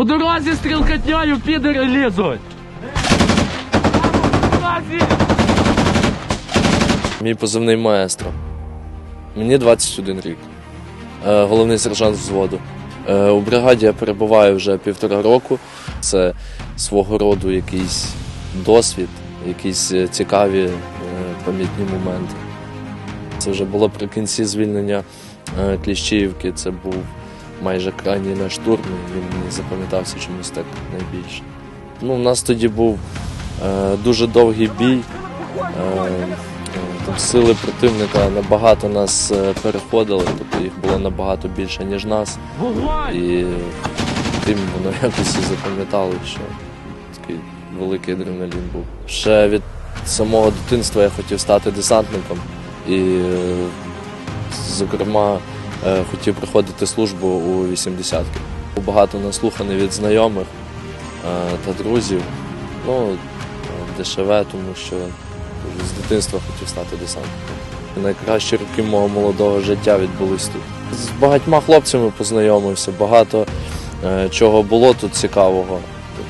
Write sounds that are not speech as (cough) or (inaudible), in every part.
По дорозі стрілкатньою підери лізуть. Мій позивний маестро. Мені 21 рік. Е, Головний сержант взводу. Е, У бригаді я перебуваю вже півтора року. Це свого роду якийсь досвід, якісь е, цікаві помітні моменти. Це вже було при кінці звільнення Кліщіївки. Це був майже крайній наш штурм. Він мені запам'ятався чомусь так найбільше. Ну, у нас тоді був е, дуже довгий бій. Е, Там сили противника набагато нас е, переходили, тобто їх було набагато більше, ніж нас. І тим воно (laughs) якось і запам'ятало, що такий великий адреналін був. Ще від самого дитинства я хотів стати десантником і, е, зокрема, хотів проходити службу у 80-ки. Багато наслуханий від знайомих е, та друзів. Ну, е, дешеве, тому що з дитинства хотів стати десантником. Найкращі роки мого молодого життя відбулись тут. З багатьма хлопцями познайомився, багато е, чого було тут цікавого,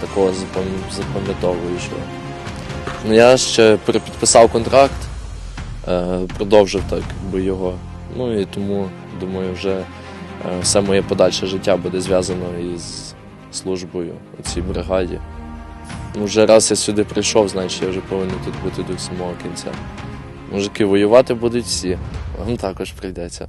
такого запам'ятовуючого. Ну, Я ще перепідписав контракт, е, продовжив так якби його. Ну і тому, думаю, вже е, все моє подальше життя буде зв'язано із службою у цій бригаді. Ну, Вже раз я сюди прийшов, значить я вже повинен тут бути до самого кінця. Мужики, воювати будуть всі, вам також прийдеться.